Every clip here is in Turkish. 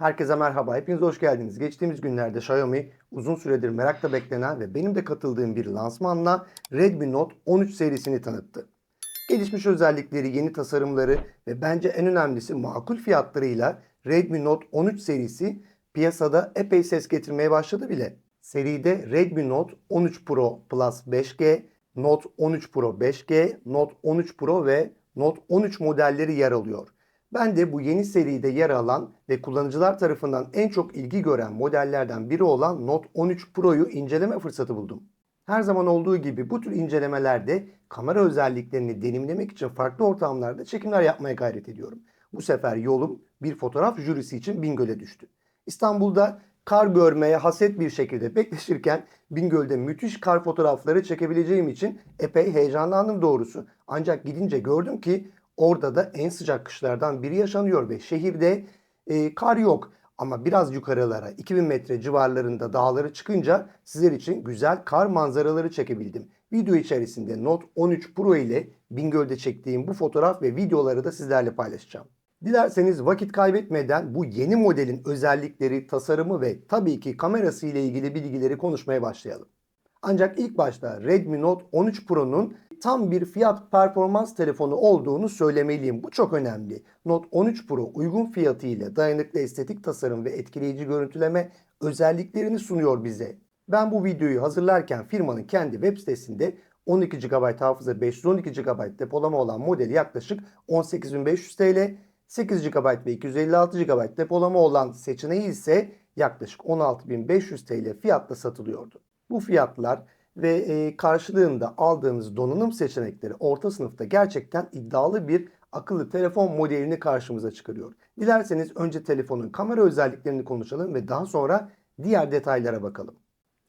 Herkese merhaba, hepiniz hoş geldiniz. Geçtiğimiz günlerde Xiaomi uzun süredir merakla beklenen ve benim de katıldığım bir lansmanla Redmi Note 13 serisini tanıttı. Gelişmiş özellikleri, yeni tasarımları ve bence en önemlisi makul fiyatlarıyla Redmi Note 13 serisi piyasada epey ses getirmeye başladı bile. Seride Redmi Note 13 Pro Plus 5G, Note 13 Pro 5G, Note 13 Pro ve Note 13 modelleri yer alıyor. Ben de bu yeni seride yer alan ve kullanıcılar tarafından en çok ilgi gören modellerden biri olan Note 13 Pro'yu inceleme fırsatı buldum. Her zaman olduğu gibi bu tür incelemelerde kamera özelliklerini deneyimlemek için farklı ortamlarda çekimler yapmaya gayret ediyorum. Bu sefer yolum bir fotoğraf jürisi için Bingöl'e düştü. İstanbul'da kar görmeye haset bir şekilde bekleşirken Bingöl'de müthiş kar fotoğrafları çekebileceğim için epey heyecanlandım doğrusu. Ancak gidince gördüm ki orada da en sıcak kışlardan biri yaşanıyor ve şehirde e, kar yok. Ama biraz yukarılara 2000 metre civarlarında dağları çıkınca sizler için güzel kar manzaraları çekebildim. Video içerisinde Note 13 Pro ile Bingöl'de çektiğim bu fotoğraf ve videoları da sizlerle paylaşacağım. Dilerseniz vakit kaybetmeden bu yeni modelin özellikleri, tasarımı ve tabii ki kamerası ile ilgili bilgileri konuşmaya başlayalım. Ancak ilk başta Redmi Note 13 Pro'nun tam bir fiyat performans telefonu olduğunu söylemeliyim. Bu çok önemli. Note 13 Pro uygun fiyatı ile dayanıklı estetik tasarım ve etkileyici görüntüleme özelliklerini sunuyor bize. Ben bu videoyu hazırlarken firmanın kendi web sitesinde 12 GB hafıza 512 GB depolama olan modeli yaklaşık 18.500 TL, 8 GB ve 256 GB depolama olan seçeneği ise yaklaşık 16.500 TL fiyatla satılıyordu. Bu fiyatlar ve e, karşılığında aldığınız donanım seçenekleri orta sınıfta gerçekten iddialı bir akıllı telefon modelini karşımıza çıkarıyor. Dilerseniz önce telefonun kamera özelliklerini konuşalım ve daha sonra diğer detaylara bakalım.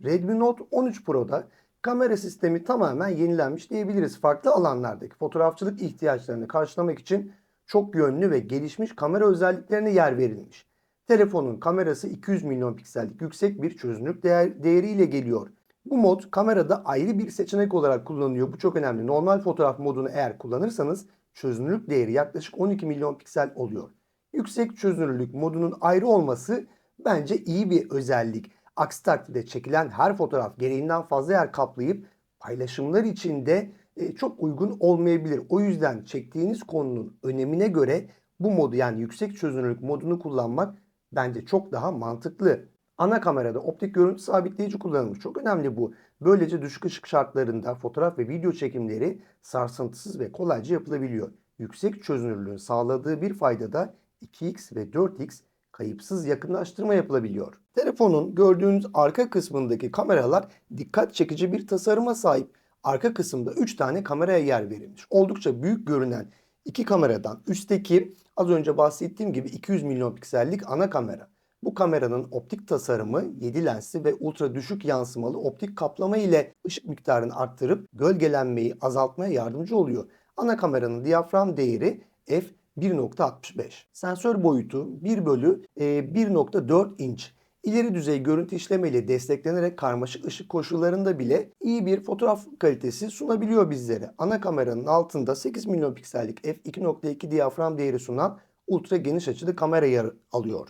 Redmi Note 13 Pro'da kamera sistemi tamamen yenilenmiş diyebiliriz. Farklı alanlardaki fotoğrafçılık ihtiyaçlarını karşılamak için çok yönlü ve gelişmiş kamera özelliklerine yer verilmiş. Telefonun kamerası 200 milyon piksellik yüksek bir çözünürlük değer, değeriyle geliyor. Bu mod kamerada ayrı bir seçenek olarak kullanılıyor. Bu çok önemli. Normal fotoğraf modunu eğer kullanırsanız çözünürlük değeri yaklaşık 12 milyon piksel oluyor. Yüksek çözünürlük modunun ayrı olması bence iyi bir özellik. Aksi takdirde çekilen her fotoğraf gereğinden fazla yer kaplayıp paylaşımlar için de e, çok uygun olmayabilir. O yüzden çektiğiniz konunun önemine göre bu modu yani yüksek çözünürlük modunu kullanmak bence çok daha mantıklı. Ana kamerada optik görüntü sabitleyici kullanılmış. Çok önemli bu. Böylece düşük ışık şartlarında fotoğraf ve video çekimleri sarsıntısız ve kolayca yapılabiliyor. Yüksek çözünürlüğün sağladığı bir fayda da 2x ve 4x kayıpsız yakınlaştırma yapılabiliyor. Telefonun gördüğünüz arka kısmındaki kameralar dikkat çekici bir tasarıma sahip. Arka kısımda 3 tane kameraya yer verilmiş. Oldukça büyük görünen iki kameradan üstteki az önce bahsettiğim gibi 200 milyon piksellik ana kamera. Bu kameranın optik tasarımı 7 lensli ve ultra düşük yansımalı optik kaplama ile ışık miktarını arttırıp gölgelenmeyi azaltmaya yardımcı oluyor. Ana kameranın diyafram değeri f 1.65. Sensör boyutu 1 bölü e, 1.4 inç. İleri düzey görüntü işleme ile desteklenerek karmaşık ışık koşullarında bile iyi bir fotoğraf kalitesi sunabiliyor bizlere. Ana kameranın altında 8 milyon piksellik f2.2 diyafram değeri sunan ultra geniş açılı kamera yer alıyor.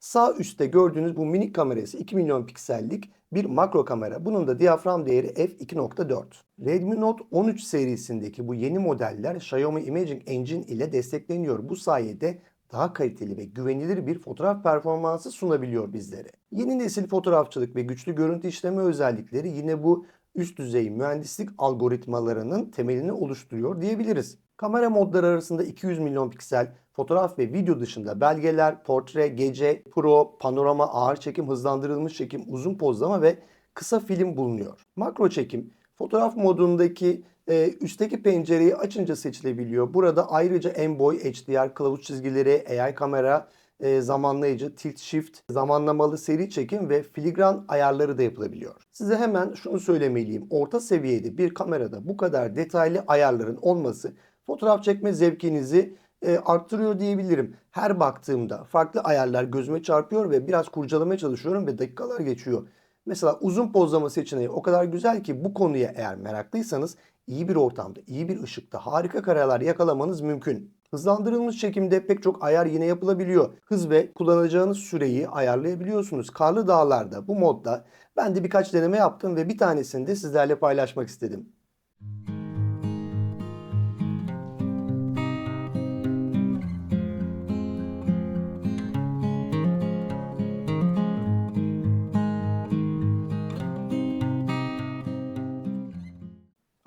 Sağ üstte gördüğünüz bu minik kamerası 2 milyon piksellik bir makro kamera. Bunun da diyafram değeri f2.4. Redmi Note 13 serisindeki bu yeni modeller Xiaomi Imaging Engine ile destekleniyor. Bu sayede daha kaliteli ve güvenilir bir fotoğraf performansı sunabiliyor bizlere. Yeni nesil fotoğrafçılık ve güçlü görüntü işleme özellikleri yine bu üst düzey mühendislik algoritmalarının temelini oluşturuyor diyebiliriz. Kamera modları arasında 200 milyon piksel, fotoğraf ve video dışında belgeler, portre, gece, pro, panorama, ağır çekim, hızlandırılmış çekim, uzun pozlama ve kısa film bulunuyor. Makro çekim, fotoğraf modundaki e, üstteki pencereyi açınca seçilebiliyor. Burada ayrıca M-Boy, HDR, kılavuz çizgileri, AI kamera, e, zamanlayıcı, tilt shift, zamanlamalı seri çekim ve filigran ayarları da yapılabiliyor. Size hemen şunu söylemeliyim. Orta seviyede bir kamerada bu kadar detaylı ayarların olması fotoğraf çekme zevkinizi e, arttırıyor diyebilirim. Her baktığımda farklı ayarlar gözüme çarpıyor ve biraz kurcalamaya çalışıyorum ve dakikalar geçiyor. Mesela uzun pozlama seçeneği o kadar güzel ki bu konuya eğer meraklıysanız iyi bir ortamda, iyi bir ışıkta harika kareler yakalamanız mümkün. Hızlandırılmış çekimde pek çok ayar yine yapılabiliyor. Hız ve kullanacağınız süreyi ayarlayabiliyorsunuz. Karlı dağlarda bu modda ben de birkaç deneme yaptım ve bir tanesini de sizlerle paylaşmak istedim.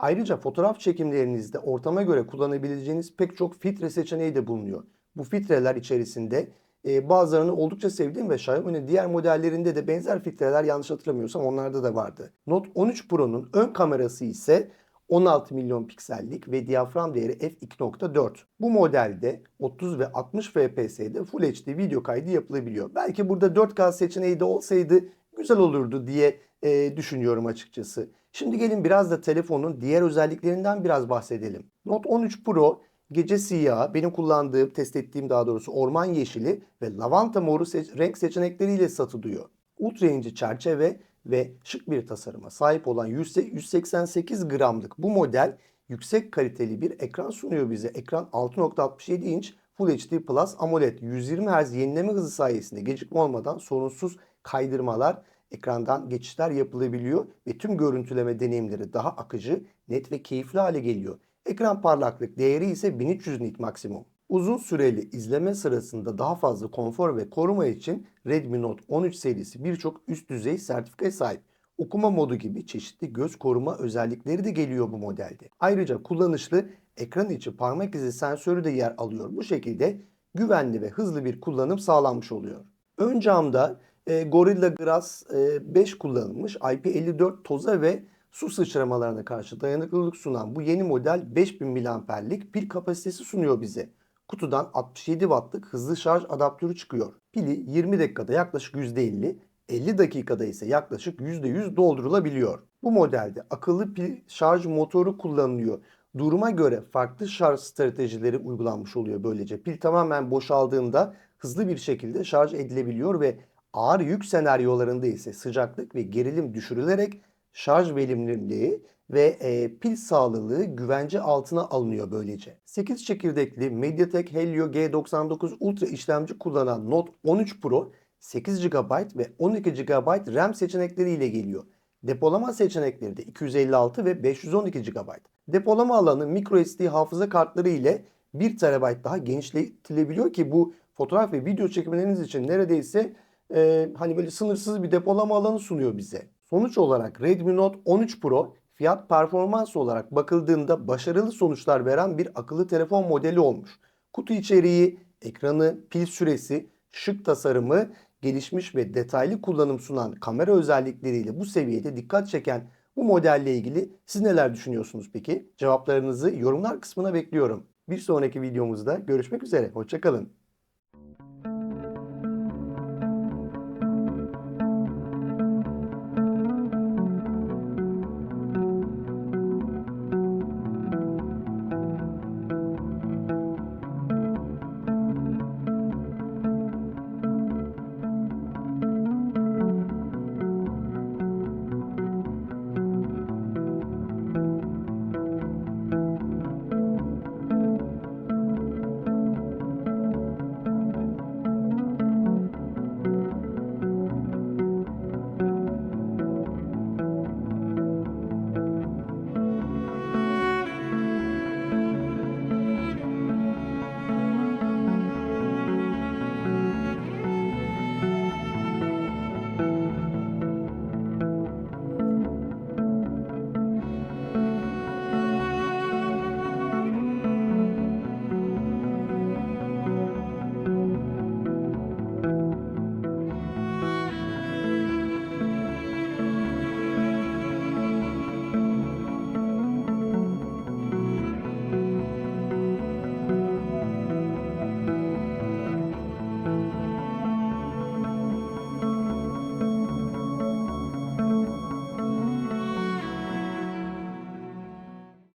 Ayrıca fotoğraf çekimlerinizde ortama göre kullanabileceğiniz pek çok filtre seçeneği de bulunuyor. Bu filtreler içerisinde e, bazılarını oldukça sevdiğim ve Xiaomi'nin diğer modellerinde de benzer filtreler yanlış hatırlamıyorsam onlarda da vardı. Note 13 Pro'nun ön kamerası ise 16 milyon piksellik ve diyafram değeri f2.4. Bu modelde 30 ve 60 fps'de Full HD video kaydı yapılabiliyor. Belki burada 4K seçeneği de olsaydı güzel olurdu diye e, düşünüyorum açıkçası. Şimdi gelin biraz da telefonun diğer özelliklerinden biraz bahsedelim. Note 13 Pro gece siyahı, benim kullandığım, test ettiğim daha doğrusu orman yeşili ve lavanta moru seç- renk seçenekleriyle satılıyor. Ultra ince çerçeve ve şık bir tasarıma sahip olan 100 188 gramlık bu model yüksek kaliteli bir ekran sunuyor bize. Ekran 6.67 inç Full HD Plus AMOLED 120 Hz yenileme hızı sayesinde gecikme olmadan sorunsuz kaydırmalar, ekrandan geçişler yapılabiliyor ve tüm görüntüleme deneyimleri daha akıcı, net ve keyifli hale geliyor. Ekran parlaklık değeri ise 1300 nit maksimum. Uzun süreli izleme sırasında daha fazla konfor ve koruma için Redmi Note 13 serisi birçok üst düzey sertifikaya sahip. Okuma modu gibi çeşitli göz koruma özellikleri de geliyor bu modelde. Ayrıca kullanışlı ekran içi parmak izi sensörü de yer alıyor. Bu şekilde güvenli ve hızlı bir kullanım sağlanmış oluyor. Ön camda e, Gorilla Glass e, 5 kullanılmış IP54 toza ve su sıçramalarına karşı dayanıklılık sunan bu yeni model 5000 mAh'lik pil kapasitesi sunuyor bize. Kutudan 67 wattlık hızlı şarj adaptörü çıkıyor. Pili 20 dakikada yaklaşık %50, 50 dakikada ise yaklaşık %100 doldurulabiliyor. Bu modelde akıllı pil şarj motoru kullanılıyor. Duruma göre farklı şarj stratejileri uygulanmış oluyor böylece. Pil tamamen boşaldığında hızlı bir şekilde şarj edilebiliyor ve ağır yük senaryolarında ise sıcaklık ve gerilim düşürülerek şarj verimliliği ve e, pil sağlılığı güvence altına alınıyor böylece. 8 çekirdekli MediaTek Helio G99 Ultra işlemci kullanan Note 13 Pro 8 GB ve 12 GB RAM seçenekleriyle geliyor. Depolama seçenekleri de 256 ve 512 GB. Depolama alanı microSD hafıza kartları ile 1 TB daha genişletilebiliyor ki bu fotoğraf ve video çekimleriniz için neredeyse e, hani böyle sınırsız bir depolama alanı sunuyor bize. Sonuç olarak Redmi Note 13 Pro fiyat performans olarak bakıldığında başarılı sonuçlar veren bir akıllı telefon modeli olmuş. Kutu içeriği, ekranı, pil süresi, şık tasarımı, gelişmiş ve detaylı kullanım sunan kamera özellikleriyle bu seviyede dikkat çeken bu modelle ilgili siz neler düşünüyorsunuz peki? Cevaplarınızı yorumlar kısmına bekliyorum. Bir sonraki videomuzda görüşmek üzere. Hoşçakalın.